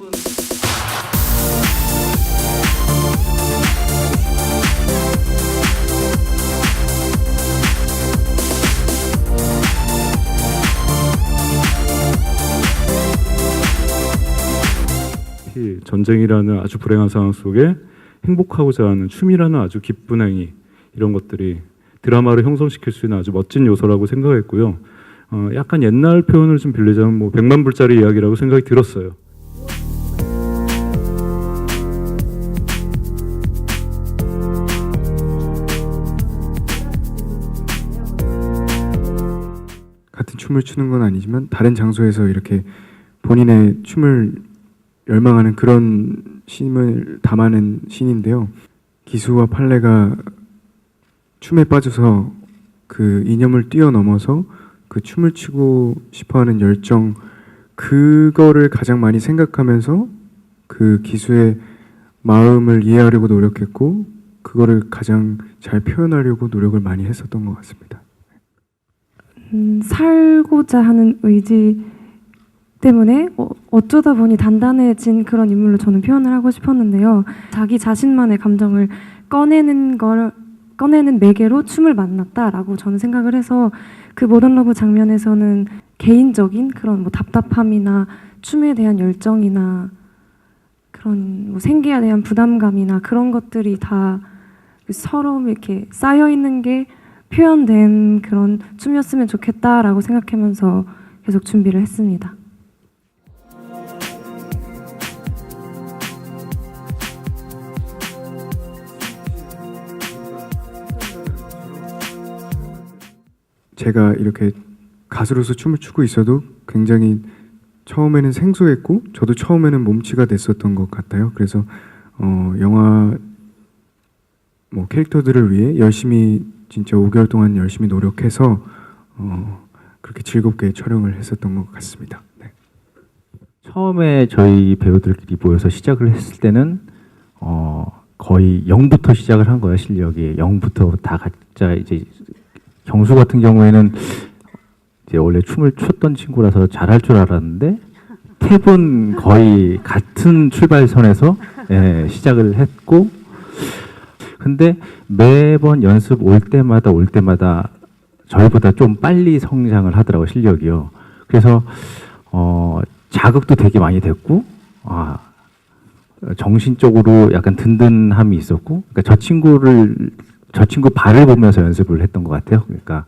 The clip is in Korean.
예쁜 전쟁이라는 아주 불행한 상황 속에 행복하고자 하는 춤이라는 아주 기쁜 행위 이런 것들이 드라마를 형성시킬 수 있는 아주 멋진 요소라고 생각했고요. 어, 약간 옛날 표현을 좀 빌리자면 뭐 100만 불짜리 이야기라고 생각이 들었어요. 춤을 추는 건 아니지만 다른 장소에서 이렇게 본인의 춤을 열망하는 그런 심을 담아낸 신인데요. 기수와 판례가 춤에 빠져서 그 이념을 뛰어넘어서 그 춤을 추고 싶어하는 열정 그거를 가장 많이 생각하면서 그 기수의 마음을 이해하려고 노력했고 그거를 가장 잘 표현하려고 노력을 많이 했었던 것 같습니다. 음, 살고자 하는 의지 때문에 어, 어쩌다 보니 단단해진 그런 인물로 저는 표현을 하고 싶었는데요. 자기 자신만의 감정을 꺼내는 걸 꺼내는 매개로 춤을 만났다라고 저는 생각을 해서 그 모던 러브 장면에서는 개인적인 그런 뭐 답답함이나 춤에 대한 열정이나 그런 뭐 생계에 대한 부담감이나 그런 것들이 다 서로 이렇게 쌓여 있는 게 표현된 그런 춤이었으면 좋겠다라고 생각하면서 계속 준비를 했습니다. 제가 이렇게 가수로서 춤을 추고 있어도 굉장히 처음에는 생소했고 저도 처음에는 몸치가 됐었던 것 같아요. 그래서 어, 영화 뭐 캐릭터들을 위해 열심히 진짜 5개월 동안 열심히 노력해서 어, 그렇게 즐겁게 촬영을 했었던 것 같습니다. 네. 처음에 저희 배우들끼리 모여서 시작을 했을 때는 어 거의 0부터 시작을 한 거예요 실력이 0부터 다 각자 이제 경수 같은 경우에는 이제 원래 춤을 췄던 친구라서 잘할 줄 알았는데 탭은 거의 같은 출발선에서 예, 시작을 했고 근데 매번 연습 올 때마다 올 때마다 저희보다 좀 빨리 성장을 하더라고 요 실력이요. 그래서 어 자극도 되게 많이 됐고 아 정신적으로 약간 든든함이 있었고 그러니까 저 친구를 저 친구 발을 보면서 연습을 했던 것 같아요. 그러니까